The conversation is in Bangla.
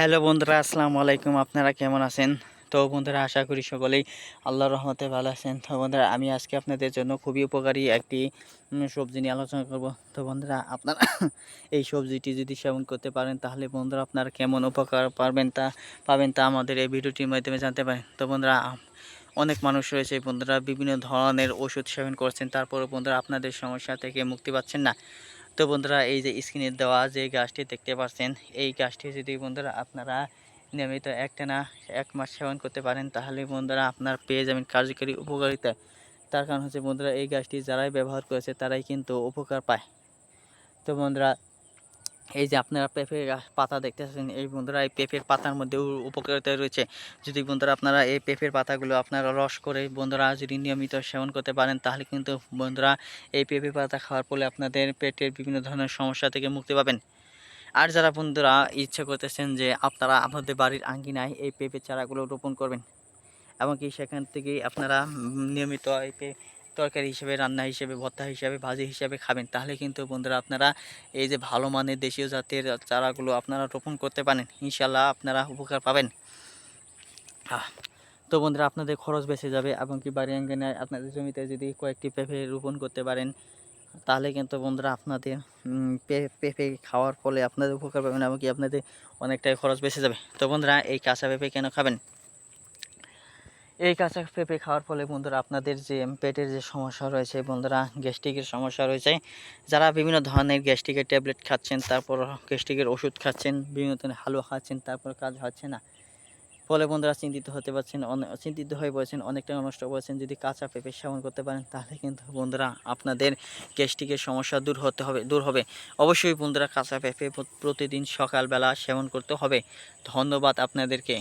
হ্যালো বন্ধুরা, আসসালামু আলাইকুম। আপনারা কেমন আছেন? তো বন্ধুরা, আশা করি সকলেই আল্লাহর রহমতে ভালো আছেন। তো বন্ধুরা, আমি আজকে আপনাদের জন্য খুবই উপকারী একটি সবজি নিয়ে আলোচনা করব। তো বন্ধুরা, আপনারা এই সবজিটি যদি সেবন করতে পারেন, তাহলে বন্ধুরা আপনারা কেমন উপকার পারবেন তা, পাবেন তা আমাদের এই ভিডিওটির মাধ্যমে জানতে পারেন। তো বন্ধুরা অনেক মানুষ রয়েছে বন্ধুরা, বিভিন্ন ধরনের ওষুধ সেবন করছেন। তারপরে বন্ধুরা, আপনাদের সমস্যা থেকে মুক্তি পাচ্ছেন না। তো বন্ধুরা, এই যে স্ক্রিনে দেওয়া যে গাছটি দেখতে পাচ্ছেন, এই গাছটি যদি বন্ধুরা আপনারা নিয়মিত একটানা এক মাস সেবন করতে পারেন, তাহলে বন্ধুরা আপনার পেয়ে যাবেন কার্যকরী উপকারিতা। তার কারণ হচ্ছে বন্ধুরা, এই গাছটি যারাই ব্যবহার করেছে, তারাই কিন্তু উপকার পায়। তো বন্ধুরা এই যে আপনারা পেঁপে গাছ পাতা দেখতেছেন, এই বন্ধুরা এই পেঁপের পাতার মধ্যেও উপকারিতা রয়েছে। যদি বন্ধুরা আপনারা এই পেঁপের পাতাগুলো আপনারা রস করে বন্ধুরা যদি নিয়মিত সেবন করতে পারেন, তাহলে কিন্তু বন্ধুরা এই পেঁপে পাতা খাওয়ার ফলে আপনাদের পেটের বিভিন্ন ধরনের সমস্যা থেকে মুক্তি পাবেন। আর যারা বন্ধুরা ইচ্ছে করতেছেন যে আপনারা আপনাদের বাড়ির আঙ্গিনায় এই পেঁপে চারাগুলো রোপণ করবেন এমনকি সেখান থেকেই আপনারা নিয়মিত এই তরকারি হিসেবে, রান্না হিসেবে, ভর্তা হিসেবে, ভাজি হিসেবে খাবেন। তাহলে কিন্তু বন্ধুরা আপনারা এই যে ভালো মানের দেশীয় জাতের চারাগুলো আপনারা রোপণ করতে পারেন। ইনশাল্লাহ আপনারা উপকার পাবেন। তো বন্ধুরা আপনাদের খরচ বেঁচে যাবে এবং কি বাড়ি আঙ্গিনায় আপনাদের জমিতে যদি কয়েকটি পেঁপে রোপণ করতে পারেন, তাহলে কিন্তু বন্ধুরা আপনাদের পেঁপে খাওয়ার ফলে আপনাদের উপকার পাবেন এবং কি আপনাদের অনেকটাই খরচ বেঁচে যাবে। তো বন্ধুরা এই কাঁচা পেঁপে কেন খাবেন? এই কাঁচা পেঁপে খাওয়ার ফলে বন্ধুরা আপনাদের যে পেটের যে সমস্যা রয়েছে, বন্ধুরা গ্যাস্ট্রিকের সমস্যা রয়েছে। যারা বিভিন্ন ধরনের গ্যাস্ট্রিকের ট্যাবলেট খাচ্ছেন, তারপর গ্যাস্ট্রিকের ওষুধ খাচ্ছেন, বিভিন্ন ধরনের হালুয়া খাচ্ছেন, তারপর কাজ হচ্ছে না। ফলে বন্ধুরা চিন্তিত হতে পারছেন চিন্তিত হয়ে পড়েছেন, অনেকটা নষ্ট করেছেন যদি কাঁচা পেঁপে সেবন করতে পারেন, তাহলে কিন্তু বন্ধুরা আপনাদের গ্যাস্ট্রিকের সমস্যা দূর হতে হবে, দূর হবে। অবশ্যই বন্ধুরা কাঁচা পেঁপে প্রতিদিন সকালবেলা সেবন করতে হবে। ধন্যবাদ আপনাদেরকে।